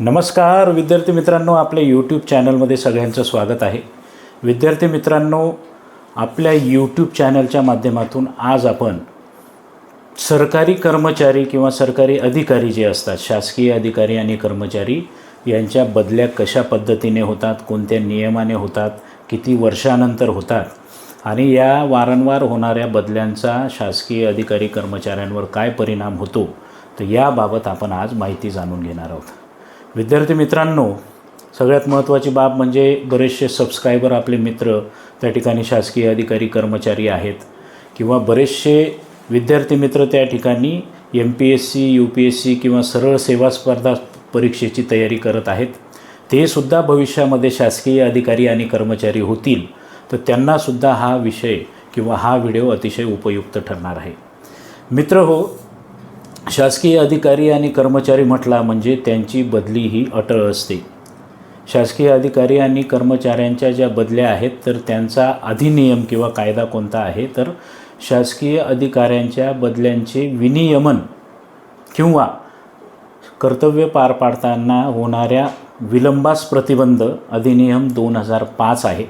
नमस्कार विद्यार्थी मित्रांनो आपल्या यूट्यूब चॅनलमध्ये सगळ्यांचं स्वागत आहे. विद्यार्थी मित्रांनो आपल्या यूट्यूब चॅनलच्या माध्यमातून आज आपण सरकारी कर्मचारी किंवा सरकारी अधिकारी जे असतात शासकीय अधिकारी आणि कर्मचारी यांच्या बदल्या कशा पद्धतीने होतात कोणत्या नियमाने होतात किती वर्षानंतर होतात आणि या वारंवार होणाऱ्या बदल्यांचा शासकीय अधिकारी कर्मचाऱ्यांवर काय परिणाम होतो तर याबाबत आपण आज माहिती जाणून घेणार आहोत. विद्यार्थी मित्रांनो सगळ्यात महत्त्वाची बाब म्हणजे बरेचसे सबस्क्रायबर आपले मित्र त्या ठिकाणी शासकीय अधिकारी कर्मचारी आहेत. किंवा बरेचसे विद्यार्थी मित्र त्या ठिकाणी M P S C U P S C किंवा सरळ सेवा स्पर्धा परीक्षेची तयारी करत आहेत. ते सुद्धा भविष्यामध्ये शासकीय अधिकारी आणि कर्मचारी होतील. तर त्यांनासुद्धा हा विषय किंवा हा व्हिडिओ अतिशय उपयुक्त ठरणार आहे. मित्र हो शासकीय अधिकारी आणि कर्मचारी म्हटला म्हणजे त्यांची बदली ही अटळ असते. शासकीय अधिकारी आणि कर्मचाऱ्यांच्या ज्या बदल्या आहेत तर त्यांचा अधिनियम किंवा कायदा कोणता आहे तर शासकीय अधिकाऱ्यांच्या बदल्यांचे विनियमन किंवा कर्तव्य पार पाडताना होणाऱ्या विलंबास प्रतिबंध अधिनियम दोन हजार पाच आहे.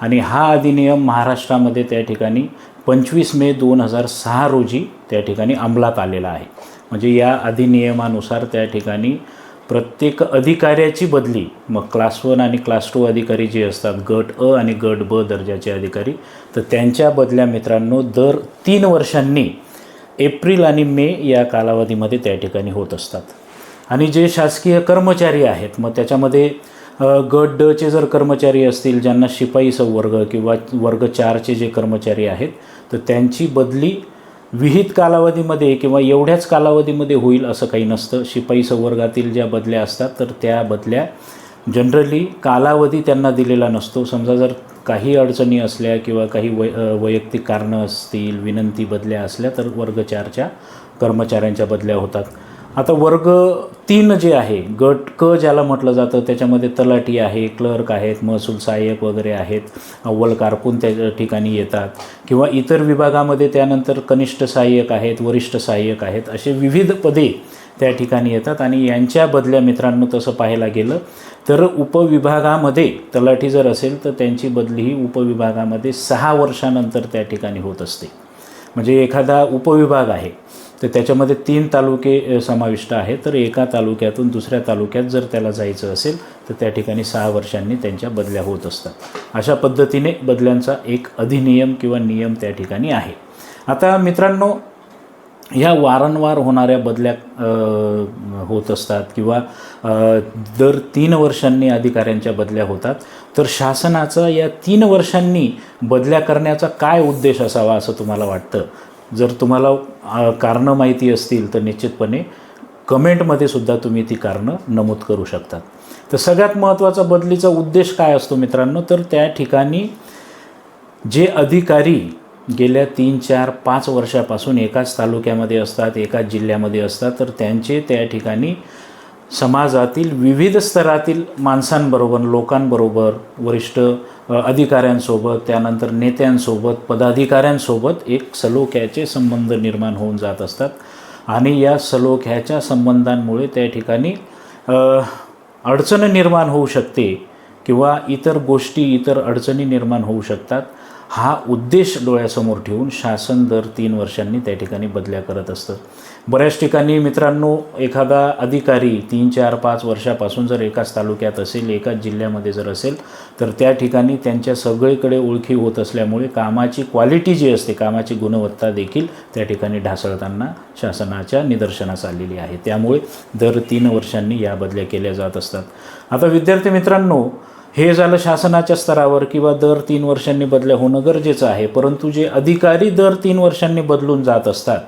आणि हा अधिनियम महाराष्ट्रामध्ये त्या ठिकाणी पंचवीस मे दोन हजार सहा रोजी त्या ठिकाणी अंमलात आलेला आहे. म्हणजे या अधिनियमानुसार त्या ठिकाणी प्रत्येक अधिकाऱ्याची बदली मग क्लास वन आणि क्लास टू अधिकारी जे असतात गट अ आणि गट ब दर्जाचे अधिकारी तर त्यांच्या बदल्या मित्रांनो दर तीन वर्षांनी एप्रिल आणि मे या कालावधीमध्ये त्या ठिकाणी होत असतात. आणि जे शासकीय कर्मचारी आहेत मग त्याच्यामध्ये गट डचे जर कर्मचारी असतील ज्यांना शिपाई संवर्ग किंवा वर्ग चारचे जे कर्मचारी आहेत तर त्यांची बदली विहित कालावधीमध्ये किंवा एवढ्याच कालावधीमध्ये होईल असं काही नसतं. शिपाई संवर्गातील ज्या बदल्या असतात तर त्या बदल्या जनरली कालावधी त्यांना दिलेला नसतो. समजा जर काही अडचणी असल्या किंवा काही वै वैयक्तिक कारणं असतील विनंती बदल्या असल्या तर वर्ग चारच्या कर्मचाऱ्यांच्या बदल्या होतात. आता वर्ग तीन जे आहे गट क ज्याला म्हटलं जातं त्याच्यामध्ये तलाठी आहे क्लर्क आहेत महसूल सहाय्यक वगैरे आहेत अव्वल कारकून त्या ठिकाणी येतात किंवा इतर विभागामध्ये त्यानंतर कनिष्ठ सहाय्यक आहेत वरिष्ठ सहाय्यक आहेत असे विविध पदे त्या ठिकाणी येतात आणि यांच्या बदल्या मित्रांनो तसं पाहायला गेलं तर उपविभागामध्ये तलाठी जर असेल तर त्यांची बदली ही उपविभागामध्ये सहा वर्षानंतर त्या ठिकाणी होत असते. म्हणजे एखादा उपविभाग आहे तर त्याच्यामध्ये तीन तालुके समाविष्ट आहेत. तर एका तालुक्यातून दुसऱ्या तालुक्यात जर त्याला जायचं असेल तर त्या ठिकाणी सहा वर्षांनी त्यांच्या बदल्या होत असतात. अशा पद्धतीने बदल्यांचा एक अधिनियम किंवा नियम त्या ठिकाणी आहे. आता मित्रांनो ह्या वारंवार होणाऱ्या बदल्या होत असतात किंवा दर तीन वर्षांनी अधिकाऱ्यांच्या बदल्या होतात. तर शासनाचा या तीन वर्षांनी बदल्या करण्याचा काय उद्देश असावा असं तुम्हाला वाटतं? जर तुम्हाला कारणं माहिती असतील तर निश्चितपणे कमेंटमध्ये सुद्धा तुम्ही ती कारणं नमूद करू शकतात तर सगळ्यात महत्त्वाचा बदलीचा उद्देश काय असतो मित्रांनो? तर त्या ठिकाणी जे अधिकारी गेल्या तीन चार पाच वर्षापासून एकाच तालुक्यामध्ये असतात एकाच जिल्ह्यामध्ये असतात तर त्यांचे त्या ठिकाणी समाजातील विविध स्तरातील माणसांबरोबर लोकांबरोबर वरिष्ठ अधिकाऱ्यांसोबत त्यानंतर नेत्यांसोबत पदाधिकाऱ्यांसोबत एक सलोख्याचे संबंध निर्माण होऊन जात असतात. आणि या सलोख्याच्या संबंधांमुळे त्या ठिकाणी अडचण निर्माण होऊ शकते किंवा इतर गोष्टी इतर अडचणी निर्माण होऊ शकतात. हा उद्देश डोळ्यासमोर ठेवून शासन दर तीन वर्षांनी त्या ठिकाणी बदल्या करत असतं. बऱ्याच ठिकाणी मित्रांनो एखादा अधिकारी तीन चार पाच वर्षापासून जर एकाच तालुक्यात असेल एकाच जिल्ह्यामध्ये जर असेल तर त्या ठिकाणी त्यांच्या सगळीकडे ओळखी होत असल्यामुळे कामाची क्वालिटी जी असते कामाची गुणवत्ता देखील त्या ठिकाणी ढासळताना शासनाच्या निदर्शनास आलेली आहे. त्यामुळे दर तीन वर्षांनी या बदल्या केल्या जात असतात. आता विद्यार्थी मित्रांनो हे झालं शासनाच्या स्तरावर किंवा दर तीन वर्षांनी बदल्या होणं गरजेचं आहे परंतु जे अधिकारी दर तीन वर्षांनी बदलून जात असतात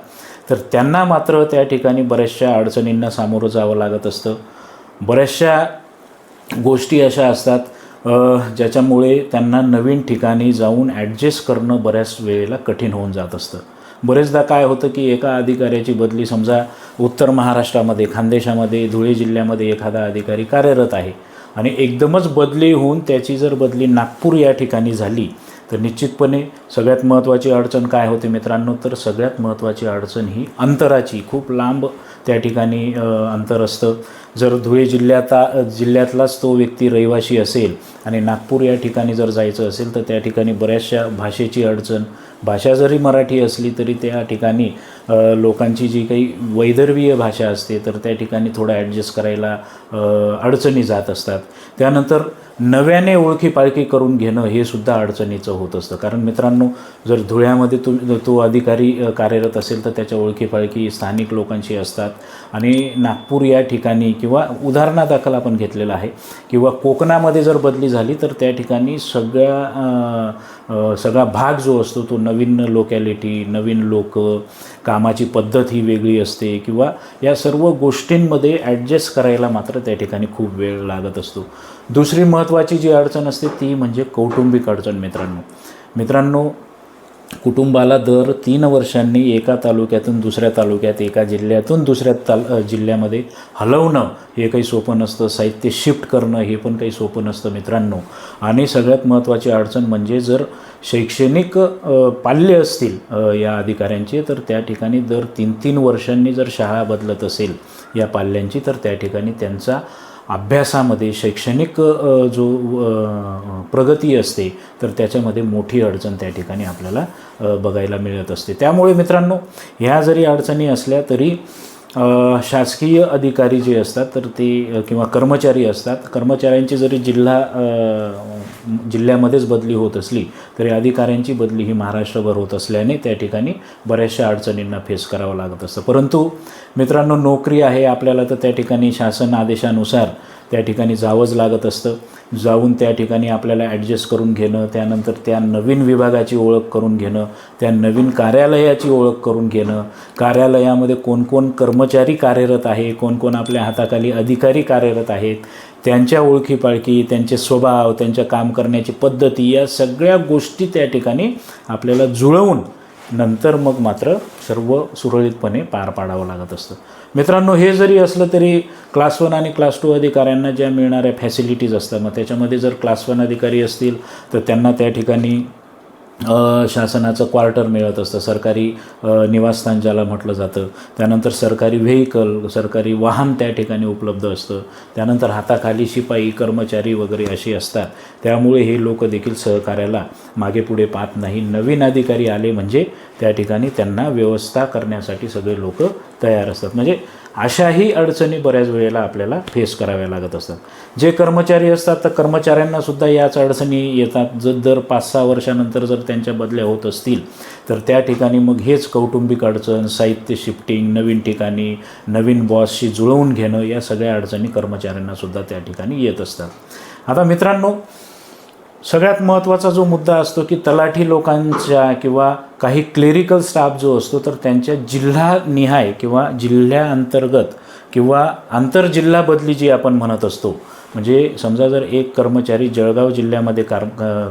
तर त्यांना मात्र त्या ठिकाणी बऱ्याचशा अडचणींना सामोरं जावं लागत असतं. बऱ्याचशा गोष्टी अशा असतात ज्याच्यामुळे त्यांना नवीन ठिकाणी जाऊन ॲडजस्ट करणं बऱ्याच वेळेला कठीण होऊन जात असतं. बरेचदा काय होतं की एका अधिकाऱ्याची बदली समजा उत्तर महाराष्ट्रामध्ये खानदेशामध्ये धुळे जिल्ह्यामध्ये एखादा अधिकारी कार्यरत आहे आणि एकदमच बदली होऊन त्याची जर बदली नागपूर या ठिकाणी झाली तर निश्चितपणे सगळ्यात महत्त्वाची अडचण काय होते मित्रांनो तर सगळ्यात महत्त्वाची अडचण ही अंतराची. खूप लांब त्या ठिकाणी अंतर असतं. जर धुळे जिल्ह्यात जिल्ह्यातलाच तो व्यक्ती रहिवाशी असेल आणि नागपूर या ठिकाणी जर जायचं असेल तर त्या ठिकाणी बऱ्याचशा भाषेची अडचण. भाषा जरी मराठी असली तरी त्या ठिकाणी लोकांची जी काही वैदर्भीय भाषा असते तर त्या ठिकाणी थोडं ॲडजस्ट करायला अडचणी जात असतात. त्यानंतर नव्याने ओळखी पाळखी करून घेणं हे सुद्धा अडचणीचं होत असतं. कारण मित्रांनो जर धुळ्यामध्ये तु तो अधिकारी कार्यरत असेल तर त्याच्या ओळखी पाळखी स्थानिक लोकांशी असतात. आणि नागपूर या ठिकाणी किंवा उदाहरणादाखल आपण घेतलेलं आहे किंवा कोकणामध्ये जर बदली झाली तर त्या ठिकाणी सगळ्या सगळा भाग जो असतो तो नवीन लोकॅलिटी नवीन लोक का कामाची पद्धत ही वेगळी असते किंवा या सर्व गोष्टींमध्ये ॲडजस्ट करायला मात्र त्या ठिकाणी खूप वेळ लागत असतो. दुसरी महत्त्वाची जी अडचण असते ती म्हणजे कौटुंबिक अडचण मित्रांनो. मित्रांनो कुटुंबाला दर तीन वर्षांनी एका तालुक्यातून दुसऱ्या तालुक्यात एका जिल्ह्यातून दुसऱ्या ताल जिल्ह्यामध्ये हलवणं हे काही सोपं नसतं. साहित्य शिफ्ट करणं हे पण काही सोपं नसतं मित्रांनो. आणि सगळ्यात महत्त्वाची अडचण म्हणजे जर शैक्षणिक पाल्य असतील या अधिकाऱ्यांचे तर त्या ठिकाणी दर तीन तीन वर्षांनी जर शाळा बदलत असेल या पाल्यांची तर त्या ठिकाणी त्यांचा अभ्यासामध्ये शैक्षणिक जो प्रगती असते तर त्याच्यामध्ये मोठी अडचण त्या ठिकाणी आपल्याला बघायला मिळत असते. त्यामुळे मित्रांनो ह्या जरी अडचणी असल्या तरी शासकीय अधिकारी जे असतात तर ते किंवा कर्मचारी असतात. कर्मचाऱ्यांची जरी जिल्हा जिल्ह्यामध्येच बदली होत असली तरी अधिकाऱ्यांची बदली ही महाराष्ट्रभर होत असल्याने त्या ठिकाणी बऱ्याचशा अडचणींना फेस करावं लागत असतं. परंतु मित्रांनो नोकरी आहे आपल्याला तर त्या ठिकाणी शासन आदेशानुसार त्या ठिकाणी जावंच लागत असतं. जाऊन त्या ठिकाणी आपल्याला ॲडजस्ट करून घेणं त्यानंतर त्या नवीन विभागाची ओळख करून घेणं त्या नवीन कार्यालयाची ओळख करून घेणं कार्यालयामध्ये कोणकोण कर्म कर्मचारी कार्यरत आहे कोण कोण आपल्या हाताखाली अधिकारी कार्यरत आहेत त्यांच्या ओळखीपाळखी त्यांचे स्वभाव त्यांच्या काम करण्याची पद्धती या सगळ्या गोष्टी त्या ठिकाणी आपल्याला जुळवून नंतर मग मात्र सर्व सुरळीतपणे पार पाडावं लागत असतं. मित्रांनो हे जरी असलं तरी क्लास वन आणि क्लास टू अधिकाऱ्यांना ज्या मिळणाऱ्या फॅसिलिटीज असतात मग त्याच्यामध्ये जर क्लास वन अधिकारी असतील तर त्यांना त्या ठिकाणी शासनाचं क्वार्टर मिळत असतं. सरकारी निवासस्थान ज्याला म्हटलं जातं. त्यानंतर सरकारी व्हेकल सरकारी वाहन त्या ठिकाणी उपलब्ध असतं. त्यानंतर हाताखाली शिपाई कर्मचारी वगैरे असे असतात. त्यामुळे हे लोक देखील सहकार्याला मागे पुढे पाहत नाही. नवीन अधिकारी आले म्हणजे त्या ठिकाणी त्यांना व्यवस्था करण्यासाठी सगळे लोक तयार असतात. म्हणजे अशाही अडचणी बऱ्याच वेळेला आपल्याला फेस कराव्या लागत असतात. जे कर्मचारी असतात तर कर्मचाऱ्यांनासुद्धा याच अडचणी येतात. जर दर पाच सहा वर्षानंतर जर त्यांच्या बदल्या होत असतील तर त्या ठिकाणी मग हेच कौटुंबिक अडचण साहित्य शिफ्टिंग नवीन ठिकाणी नवीन बॉसशी जुळवून घेणं या सगळ्या अडचणी कर्मचाऱ्यांनासुद्धा त्या ठिकाणी येत असतात. आता मित्रांनो सगळ्यात महत्त्वाचा जो मुद्दा असतो की तलाठी लोकांच्या किंवा काही क्लेरिकल स्टाफ जो असतो तर त्यांच्या जिल्हानिहाय किंवा जिल्ह्याअंतर्गत किंवा आंतरजिल्हा बदली जी आपण म्हणत असतो. म्हणजे समजा जर एक कर्मचारी जळगाव जिल्ह्यामध्ये कार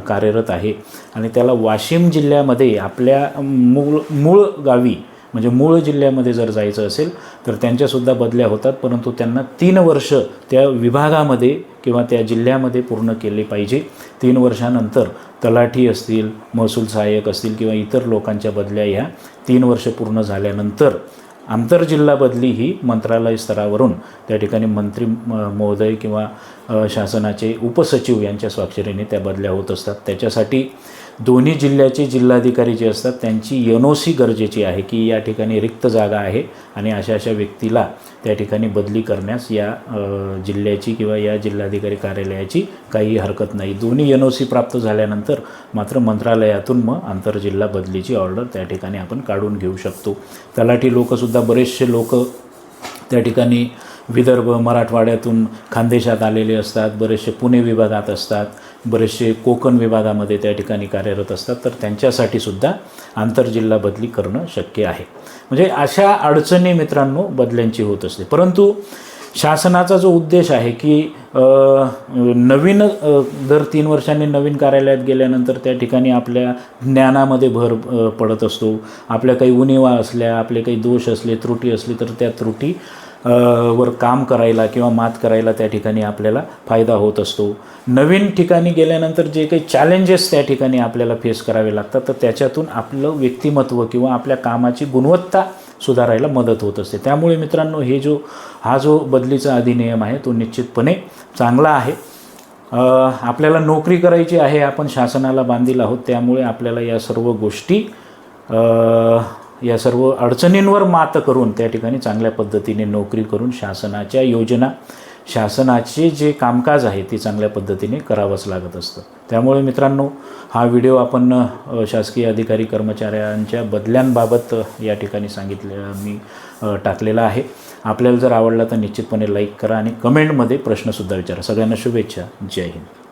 कार्यरत आहे आणि त्याला वाशिम जिल्ह्यामध्ये आपल्या मूळ मूळ गावी म्हणजे मूळ जिल्ह्यामध्ये जर जायचं असेल तर त्यांच्यासुद्धा बदल्या होतात परंतु त्यांना तीन वर्ष त्या विभागामध्ये किंवा त्या जिल्ह्यामध्ये पूर्ण केले पाहिजे. तीन वर्षानंतर तलाठी असतील महसूल सहाय्यक असतील किंवा इतर लोकांच्या बदल्या ह्या तीन वर्ष पूर्ण झाल्यानंतर आंतरजिल्हा बदली ही मंत्रालय स्तरावरून त्या ठिकाणी मंत्री म- महोदय किंवा शासनाचे उपसचिव यांच्या स्वाक्षरीने त्या बदल्या होत असतात. त्याच्यासाठी दोन्ही जिल्ह्याचे जिल्हाधिकारी जे असतात त्यांची एन ओ सी गरजेची आहे की या ठिकाणी रिक्त जागा आहे आणि अशा अशा व्यक्तीला त्या ठिकाणी बदली करण्यास या जिल्ह्याची किंवा या जिल्हाधिकारी कार्यालयाची काही हरकत नाही. दोन्ही एन ओ सी प्राप्त झाल्यानंतर मात्र मंत्रालयातून मग आंतरजिल्हा बदलीची ऑर्डर त्या ठिकाणी आपण काढून घेऊ शकतो. तलाठी लोकसुद्धा बरेचसे लोक त्या ठिकाणी विदर्भ मराठवाड्यातून खानदेशात आलेले असतात बरेचसे पुणे विभागात असतात बरेचसे कोकण विभागामध्ये त्या ठिकाणी कार्यरत असतात तर त्यांच्यासाठी सुद्धा आंतरजिल्हा बदली करणं शक्य आहे. म्हणजे अशा अडचणी मित्रांनो बदल्यांची होत असते. परंतु शासनाचा जो उद्देश आहे की नवीन दर तीन वर्षांनी नवीन कार्यालयात गेल्यानंतर त्या ठिकाणी आपल्या ज्ञानामध्ये भर पडत असतो. आपल्या काही उणिवा असल्या आपले काही दोष असले त्रुटी असली तर त्या त्रुटी वर काम करायला किंवा मात करायला त्या ठिकाणी आपल्याला फायदा होत असतो. नवीन ठिकाणी गेल्यानंतर जे काही चॅलेंजेस त्या ठिकाणी आपल्याला फेस करावे लागतात तर त्याच्यातून आपलं व्यक्तिमत्व किंवा आपल्या कामाची गुणवत्ता सुधारायला मदत होत असते. त्यामुळे मित्रांनो हे जो हा जो बदलीचा अधिनियम आहे तो निश्चितपणे चांगला आहे. आपल्याला नोकरी करायची आहे आपण शासनाला बांधील आहोत त्यामुळे आपल्याला या सर्व गोष्टी या सर्व अडचणींवर मात करून त्या ठिकाणी चांगल्या पद्धतीने नोकरी करून शासनाच्या योजना शासनाचे जे कामकाज आहे ते चांगल्या पद्धतीने करावंच लागत असतं. त्यामुळे मित्रांनो हा व्हिडिओ आपण शासकीय अधिकारी कर्मचाऱ्यांच्या बदल्यांबाबत या ठिकाणी सांगितले मी टाकलेला आहे. आपल्याला जर आवडला तर निश्चितपणे लाईक करा आणि कमेंटमध्ये प्रश्नसुद्धा विचारा. सगळ्यांना शुभेच्छा. जय हिंद.